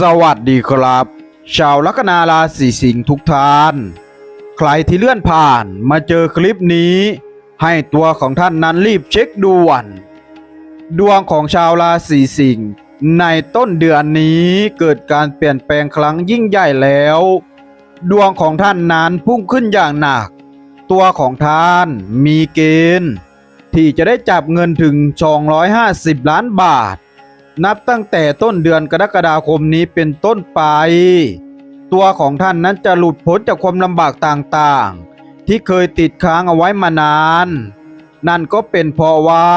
สวัสดีครับ ชาวลัคนาราศีสิงห์ทุกท่าน ใครที่เลื่อนผ่านมาเจอคลิปนี้ ให้ตัวของท่านนั้นรีบเช็คด่วน ดวงของชาวราศีสิงห์ในต้นเดือนนี้เกิดการเปลี่ยนแปลงครั้งยิ่งใหญ่แล้ว ดวงของท่านนั้นพุ่งขึ้นอย่างหนัก ตัวของท่านมีเกณฑ์ ที่จะได้จับเงินถึง 250 ล้านบาท นับตั้งแต่ต้นเดือนกรกฎาคมนี้เป็นต้นไป ตัวของท่านนั้นจะหลุดพ้นจากความลำบากต่างๆ ที่เคยติดค้างเอาไว้มานาน นั่นก็เป็นเพราะว่า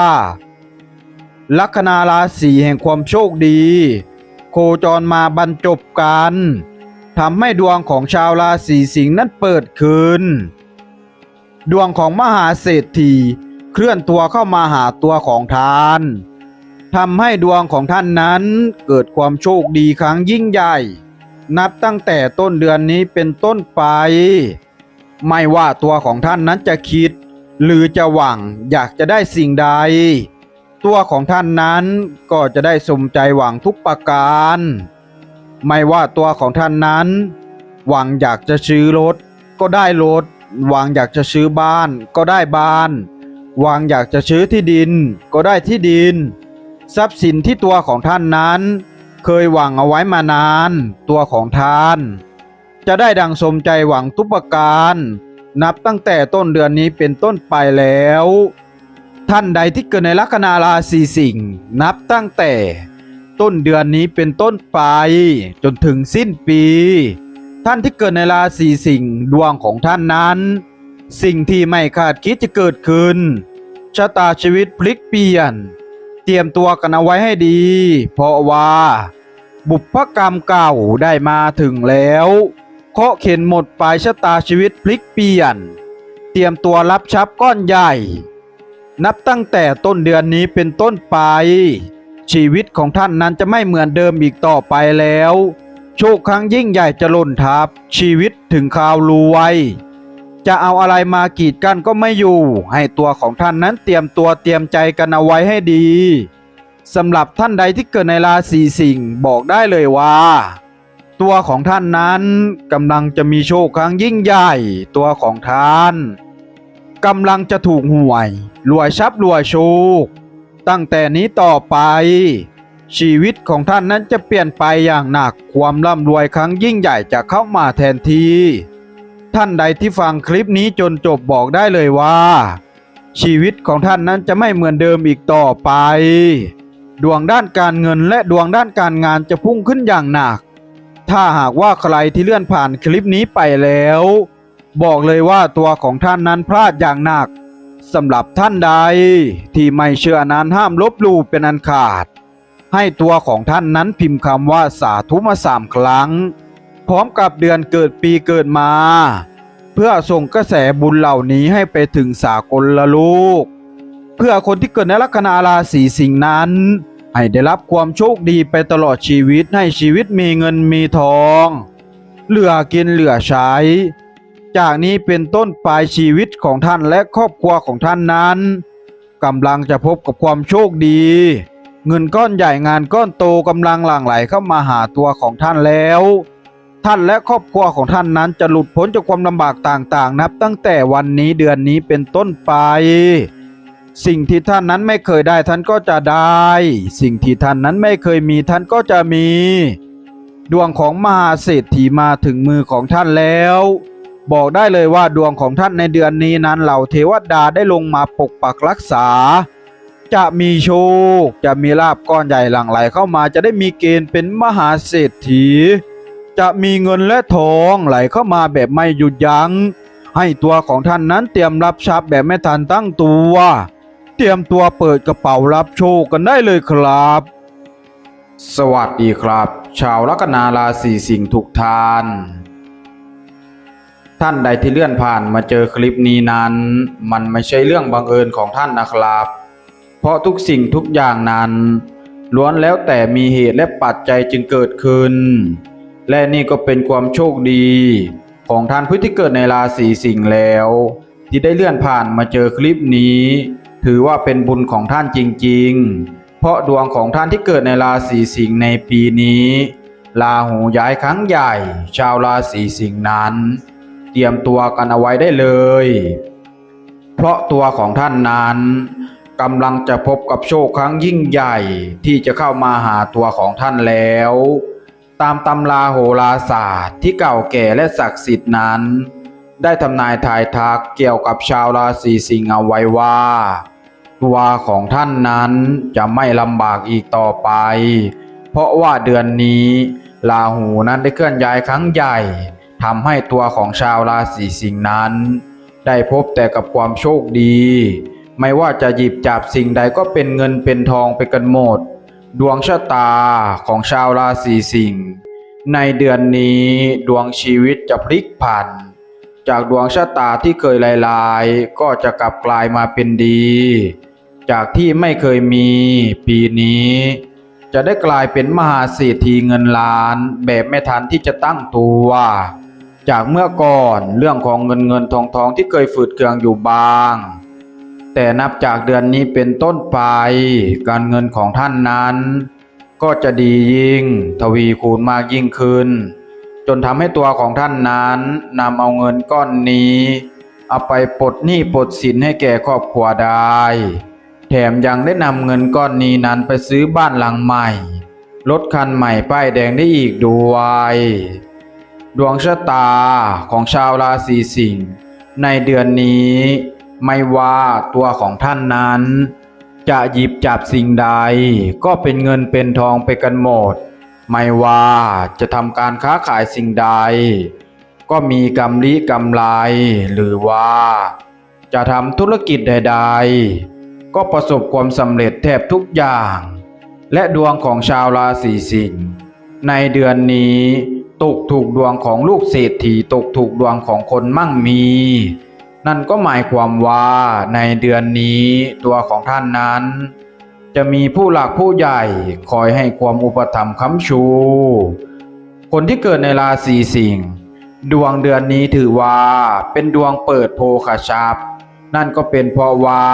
ลัคนาราศีแห่งความโชคดี โคจรมาบรรจบกันทำให้ดวงของชาวราศีสิงห์นั้นเปิดขึ้น ดวงของมหาเศรษฐีเคลื่อนตัวเข้ามาหาตัวของท่าน ทำให้ดวงของท่านนั้นเกิดความโชคดีครั้งยิ่งใหญ่ นับตั้งแต่ต้นเดือนนี้เป็นต้นไป ไม่ว่าตัวของท่านนั้นจะคิด หรือจะหวังอยากจะได้สิ่งใด ตัวของท่านนั้นก็จะได้สมใจหวังทุกประการ ไม่ว่าตัวของท่านนั้น หวังอยากจะซื้อรถก็ได้รถหวังอยากจะซื้อบ้านก็ได้บ้าน หวังอยากจะซื้อที่ดินก็ได้ที่ดิน ทรัพย์สินที่ตัวของท่านนั้น เคยหวังเอาไว้มานาน ตัวของท่าน จะได้ดังสมใจหวังทุกประการ นับตั้งแต่ต้นเดือนนี้เป็นต้นไปแล้ว ท่านใดที่เกิดในลัคนาราศีสิงห์นับตั้งแต่ต้นเดือนนี้เป็นต้นไป จนถึงสิ้นปี ท่านที่เกิดในราศีสิงห์ดวงของท่านนั้น สิ่งที่ไม่คาดคิดจะเกิดขึ้นชะตาชีวิตพลิกเปลี่ยน เตรียมตัวกันเอาไว้ให้ดี เพราะว่า บุพกรรมเก่าได้มาถึงแล้วเคาะเข็นหมดปลายชะตาชีวิตพลิกเปลี่ยน เตรียมตัวรับทรัพย์ก้อนใหญ่ นับตั้งแต่ต้นเดือนนี้เป็นต้นไป ชีวิตของท่านนั้นจะไม่เหมือนเดิมอีกต่อไปแล้ว โชคครั้งยิ่งใหญ่จะล่นทับชีวิตถึงข่าวรวย จะเอาอะไรมากีดกันก็ไม่อยู่ ให้ตัวของท่านนั้นเตรียมตัวเตรียมใจกันเอาไว้ให้ดีสำหรับท่านใดที่เกิดในราศีสิงห์บอกได้เลยว่า ตัวของท่านนั้นกำลังจะมีโชคครั้งยิ่งใหญ่ ตัวของท่านกำลังจะถูกหวยรวยทรัพย์รวยโชค ตั้งแต่นี้ต่อไป ชีวิตของท่านนั้นจะเปลี่ยนไปอย่างหนักความร่ำรวยครั้งยิ่งใหญ่จะเข้ามาแทนที่ ท่านใดที่ฟังคลิปนี้จนจบบอกได้เลยว่า ชีวิตของท่านนั้นจะไม่เหมือนเดิมอีกต่อไป ดวงด้านการเงินและดวงด้านการงานจะพุ่งขึ้นอย่างหนัก ถ้าหากว่าใครที่เลื่อนผ่านคลิปนี้ไปแล้ว บอกเลยว่าตัวของท่านนั้นพลาดอย่างหนักสำหรับท่านใดที่ไม่เชื่อนั้นห้ามลบลู่เป็นอันขาด ให้ตัวของท่านนั้นพิมพ์คำว่าสาธุมาสามครั้ง พร้อมกับเดือนเกิดปีเกิดมา เพื่อส่งกระแสบุญเหล่านี้ให้ไปถึงสากลละลูก เพื่อคนที่เกิดในลัคนาราศีสิงห์นั้น ให้ได้รับความโชคดีไปตลอดชีวิตให้ชีวิตมีเงินมีทอง เหลือกินเหลือใช้ จากนี้เป็นต้นปลายชีวิตของท่านและครอบครัวของท่านนั้นกำลังจะพบกับความโชคดี เงินก้อนใหญ่งานก้อนโตกำลังหลั่งไหลเข้ามาหาตัวของท่านแล้ว ท่านและครอบครัวของท่านนั้นจะหลุดพ้นจากความลำบากต่างๆนับ ตั้งแต่วันนี้เดือนนี้เป็นต้นไป สิ่งที่ท่านนั้นไม่เคยได้ท่านก็จะได้ สิ่งที่ท่านนั้นไม่เคยมีท่านก็จะมี ดวงของมหาเศรษฐีมาถึงมือของท่านแล้ว บอกได้เลยว่าดวงของท่านในเดือนนี้นั้นเหล่าเทวดาได้ลงมาปกปักรักษา จะมีโชค จะมีลาบก้อนใหญ่หลั่งไหลเข้ามาจะได้มีเกณฑ์เป็นมหาเศรษฐี จะมีเงินและทองไหลเข้ามาแบบไม่หยุดยัง้ง ให้ตัวของท่านนั้นเตรียมรับทรัพย์แบบไม่ทันตั้งตัว เตรียมตัวเปิดกระเป๋ารับโชคกันได้เลยครับ สวัสดีครับ ชาวลัคนาราศีสิงห์ทุกท่าน ท่านใดที่เลื่อนผ่านมาเจอคลิปนี้นั้น มันไม่ใช่เรื่องบังเอิญของท่านนะครับ เพราะทุกสิ่งทุกอย่างนั้นล้วนแล้วแต่มีเหตุและปัจจัยจึงเกิดขึ้น และนี่ก็เป็นความโชคดี ของท่านผู้ที่เกิดในราศีสิงห์แล้ว ที่ได้เลื่อนผ่านมาเจอคลิปนี้ ถือว่าเป็นบุญของท่านจริง ๆ เพราะดวงของท่านที่เกิดในราศีสิงห์ในปีนี้ลาหูย้ายครั้งใหญ่ ชาวราศีสิงห์นั้น เตรียมตัวกันเอาไว้ได้เลย เพราะตัวของท่านนั้นกำลังจะพบกับโชคครั้งยิ่งใหญ่ที่จะเข้ามาหาตัวของท่านแล้ว ตามตำราโหราศาสตร์ที่เก่าแก่และศักดิ์สิทธิ์นั้น ได้ทำนายทายทักเกี่ยวกับชาวราศีสิงห์เอาไว้ว่าตัวของท่านนั้นจะไม่ลำบากอีกต่อไป เพราะว่าเดือนนี้ลาหูนั้นได้เคลื่อนย้ายครั้งใหญ่ทำให้ตัวของชาวราศีสิงห์นั้น ได้พบแต่กับความโชคดี ไม่ว่าจะหยิบจับสิ่งใดก็เป็นเงินเป็นทองไปกันหมด ดวงชะตาของชาวราศีสิงห์ในเดือนนี้ดวงชีวิตจะพลิกผัน จากดวงชะตาที่เคยลายๆ ก็จะกลับกลายมาเป็นดี จากที่ไม่เคยมีปีนี้ จะได้กลายเป็นมหาเศรษฐีเงินล้านแบบไม่ทันที่จะตั้งตัว จากเมื่อก่อนเรื่องของเงินเงินทองทองที่เคยฝืดเคืองอยู่บ้าง แต่นับจากเดือนนี้เป็นต้นไป การเงินของท่านนั้น ก็จะดียิ่ง ทวีคูณมากยิ่งขึ้น จนทำให้ตัวของท่านนั้นนำเอาเงินก้อนนี้ เอาไปปลดหนี้ปลดสินให้แก่ครอบครัวได้ แถมยังได้นำเงินก้อนนี้นั้นไปซื้อบ้านหลังใหม่รถคันใหม่ป้ายแดงได้อีกด้วยดวงชะตาของชาวราศีสิงห์ในเดือนนี้ ไม่ว่าตัวของท่านนั้น จะหยิบจับสิ่งใด ก็เป็นเงินเป็นทองไปกันหมด ไม่ว่าจะทำการค้าขายสิ่งใด ก็มีกำลิกำไร หรือว่า จะทำธุรกิจใด ๆ ก็ประสบความสำเร็จแทบทุกอย่าง และดวงของชาวราศีสิงห์ในเดือนนี้ตกถูกดวงของลูกเศรษฐีตกถูกดวงของคนมั่งมี นั่นก็หมายความว่าในเดือนนี้ตัวของท่านนั้น จะมีผู้หลักผู้ใหญ่คอยให้ความอุปถัมภ์ค้ำชู คนที่เกิดในราศีสิงห์ดวงเดือนนี้ถือว่าเป็นดวงเปิดโภคทรัพย์นั่นก็เป็นเพราะว่า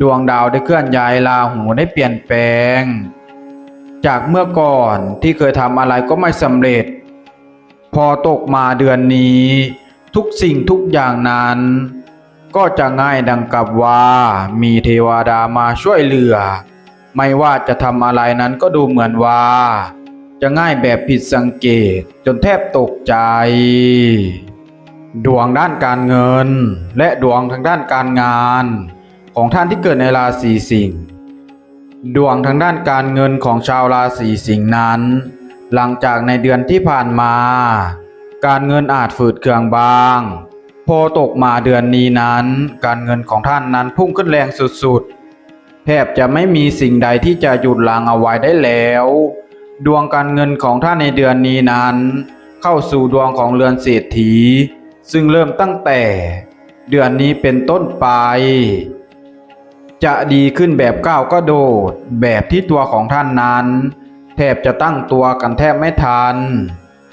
ดวงดาวได้เคลื่อนย้ายราหูได้เปลี่ยนแปลง จากเมื่อก่อนที่เคยทำอะไรก็ไม่สำเร็จ พอตกมาเดือนนี้ ทุกสิ่งทุกอย่างนั้น ก็จะง่ายดังกับว่า มีเทวดามาช่วยเหลือ ไม่ว่าจะทำอะไรนั้นก็ดูเหมือนว่า จะง่ายแบบผิดสังเกตจนแทบตกใจ ดวงด้านการเงิน และดวงทางด้านการงาน ของท่านที่เกิดในราศีสิงห์ดวงทางด้านการเงินของชาวราศีสิงห์นั้น หลังจากในเดือนที่ผ่านมา การเงินอาจฝืดเคืองบาง พอตกมาเดือนนี้นั้น การเงินของท่านนั้นพุ่งขึ้นแรงสุดๆ แทบจะไม่มีสิ่งใดที่จะหยุดลังเอาไว้ได้แล้ว ดวงการเงินของท่านในเดือนนี้นั้น เข้าสู่ดวงของเรือนเศรษฐี ซึ่งเริ่มตั้งแต่เดือนนี้เป็นต้นไป จะดีขึ้นแบบก้าวก็โดด แบบที่ตัวของท่านนั้น แทบจะตั้งตัวกันแทบไม่ทัน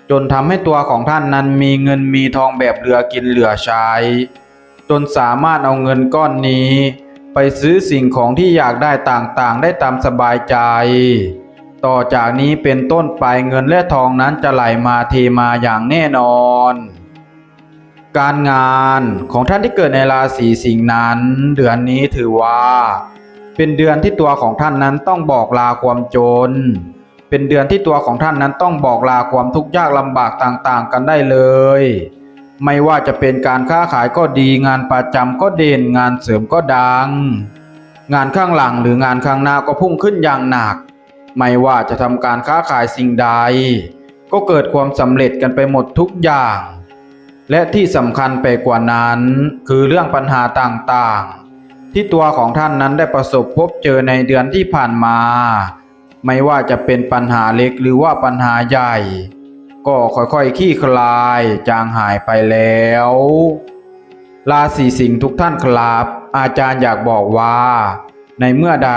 จนทำให้ตัวของท่านนั้นมีเงินมีทองแบบเหลือกินเหลือใช้ จนสามารถเอาเงินก้อนนี้ ไปซื้อสิ่งของที่อยากได้ต่างๆ ได้ตามสบายใจ ต่อจากนี้เป็นต้นไปเงินและทองนั้นจะไหลมาเทมาอย่างแน่นอน การงานของท่านที่เกิดในราศีสิงห์นั้น เดือนนี้ถือว่า เป็นเดือนที่ตัวของท่านนั้นต้องบอกลาความจน เป็นเดือนที่ตัวของท่านนั้นต้องบอกลาความทุกข์ยากลำบากต่างๆ กันได้เลย ไม่ว่าจะเป็นการค้าขายก็ดีงานประจำก็เด่นงานเสริมก็ดัง งานข้างหลังหรืองานข้างหน้าก็พุ่งขึ้นอย่างหนัก ไม่ว่าจะทำการค้าขายสิ่งใด ก็เกิดความสำเร็จกันไปหมดทุกอย่าง และที่สำคัญไปกว่านั้นคือเรื่องปัญหาต่างๆ ที่ตัวของท่านนั้นได้ประสบพบเจอในเดือนที่ผ่านมา ไม่ว่าจะเป็นปัญหาเล็กหรือว่าปัญหาใหญ่ ก็ค่อยๆคลี่คลายจางหายไปแล้วราศีสิงห์ทุกท่านครับ อาจารย์อยากบอกว่า ในเมื่อใด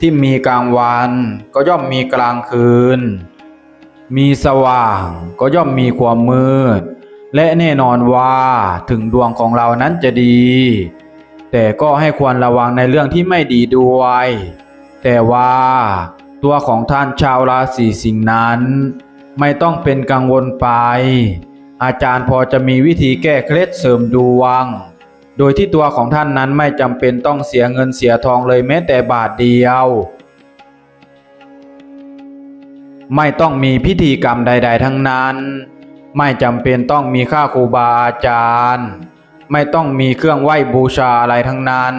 ที่มีกลางวันก็ย่อมมีกลางคืน มีสว่างก็ย่อมมีความมืด และแน่นอนว่าถึงดวงของเรานั้นจะดี แต่ก็ให้ควรระวังในเรื่องที่ไม่ดีด้วย แต่ว่า ตัวของท่านชาวราศีสิงห์นั้น ไม่ต้องเป็นกังวลไป อาจารย์พอจะมีวิธีแก้เคล็ดเสริมดวง โดยที่ตัวของท่านนั้นไม่จำเป็นต้องเสียเงินเสียทองเลยแม้แต่บาทเดียว ไม่ต้องมีพิธีกรรมใด ๆ ทั้งนั้น ไม่จำเป็นต้องมีค่าครูบาอาจารย์ ไม่ต้องมีเครื่องไหว้บูชาอะไรทั้งนั้น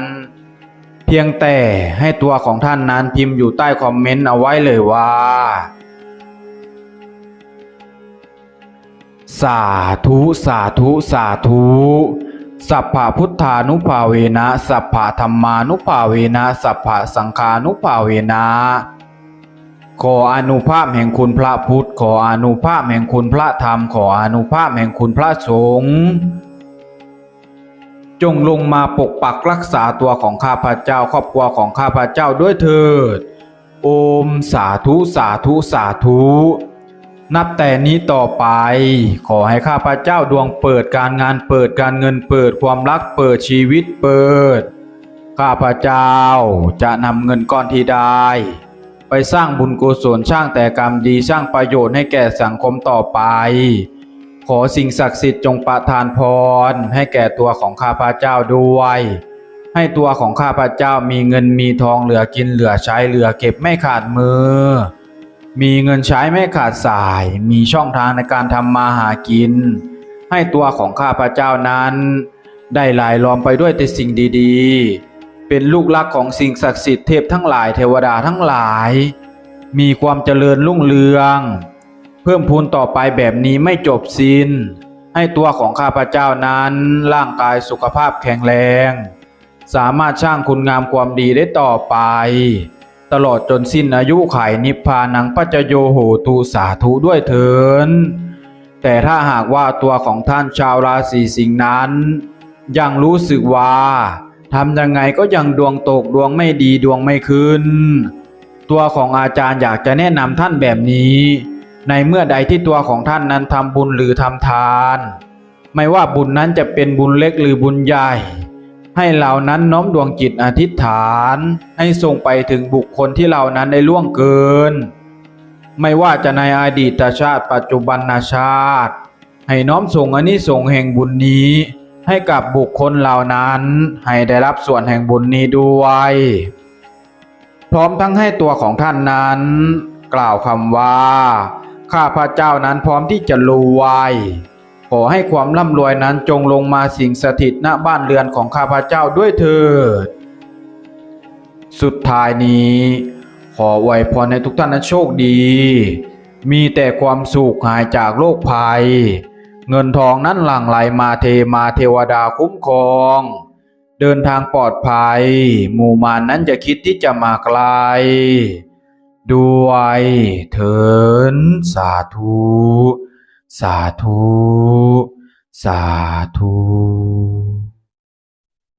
พียงแต่ให้ตัวของท่านนั้นพิมพ์อยู่ใต้คอมเมนต์เอาไว้เลยว่า สาธุสาธุสาธุสัพพะพุทธานุภาเวนะสัพพะธรรมานุภาเวนะสัพพะสังฆานุภาเวนะขออนุภาพแห่งคุณพระพุทธ ขออนุภาพแห่งคุณพระธรรม ขออนุภาพแห่งคุณพระสงฆ์ จงลงมาปกปักรักษาตัวของข้าพเจ้า ครอบครัวของข้าพเจ้าด้วยเถิด โอมสาธุสาธุสาธุ นับแต่นี้ต่อไป ขอให้ข้าพเจ้าดวงเปิดการงานเปิดการเงินเปิดความรักเปิดชีวิตเปิด ข้าพเจ้าจะนำเงินก้อนที่ได้ไปสร้างบุญกุศลสร้างแต่กรรมดีสร้างประโยชน์ให้แก่สังคมต่อไป ขอสิ่งศักดิ์สิทธิ์จงประทานพร ให้แก่ตัวของข้าพเจ้าด้วย ให้ตัวของข้าพเจ้ามีเงินมีทองเหลือกินเหลือใช้เหลือเก็บไม่ขาดมือ มีเงินใช้ไม่ขาดสาย มีช่องทางในการทำมาหากิน ให้ตัวของข้าพเจ้านั้น ได้หลายล้อมไปด้วยแต่สิ่งดีๆ เป็นลูกรักของสิ่งศักดิ์สิทธิ์เทพทั้งหลายเทวดาทั้งหลาย มีความเจริญรุ่งเรือง พิ่มพูนต่อไปแบบนี้ไม่จบสิน้น ให้ตัวของข้าพเจ้านั้นร่างกายสุขภาพแข็งแรง สามารถสร้างคุณงามความดีได้ต่อไป ตลอดจนสิ้นอายุไขนิพพานังปัจโยโหตุสาธุด้วยเถินแต่ถ้าหากว่าตัวของท่านชาวราศีสิงห์นั้น ยังรู้สึกว่าทำยังไงก็ยังดวงตกดวงไม่ดีดวงไม่ขึ้น ตัวของอาจารย์อยากจะแนะนำท่านแบบนี้ ในเมื่อใดที่ตัวของท่านนั้นทำบุญหรือทำทาน ไม่ว่าบุญนั้นจะเป็นบุญเล็กหรือบุญใหญ่ ให้เหล่านั้นน้อมดวงจิตอธิษฐาน ให้ส่งไปถึงบุคคลที่เหล่านั้นได้ล่วงเกิน ไม่ว่าจะในอดีตชาติปัจจุบันชาติ ให้น้อมส่งอานิสงส์แห่งบุญนี้ ให้กับบุคคลเหล่านั้นให้ได้รับส่วนแห่งบุญนี้ด้วย พร้อมทั้งให้ตัวของท่านนั้น กล่าวคำว่า ข้าพระเจ้านั้นพร้อมที่จะรวยขอให้ความร่ำรวยนั้นจงลงมาสิงสถิตณบ้านเรือนของข้าพระเจ้าด้วยเถิด สุดท้ายนี้ ขอไวยพรให้ทุกท่านนั้นโชคดี มีแต่ความสุขหายจากโรคภัย เงินทองนั้นหลั่งไหลมาเทมาเทวดาคุ้มครอง เดินทางปลอดภัย หมู่มานนั้นจะคิดที่จะมาไกล ด้วยเถินสาธุ สาธุ สาธุ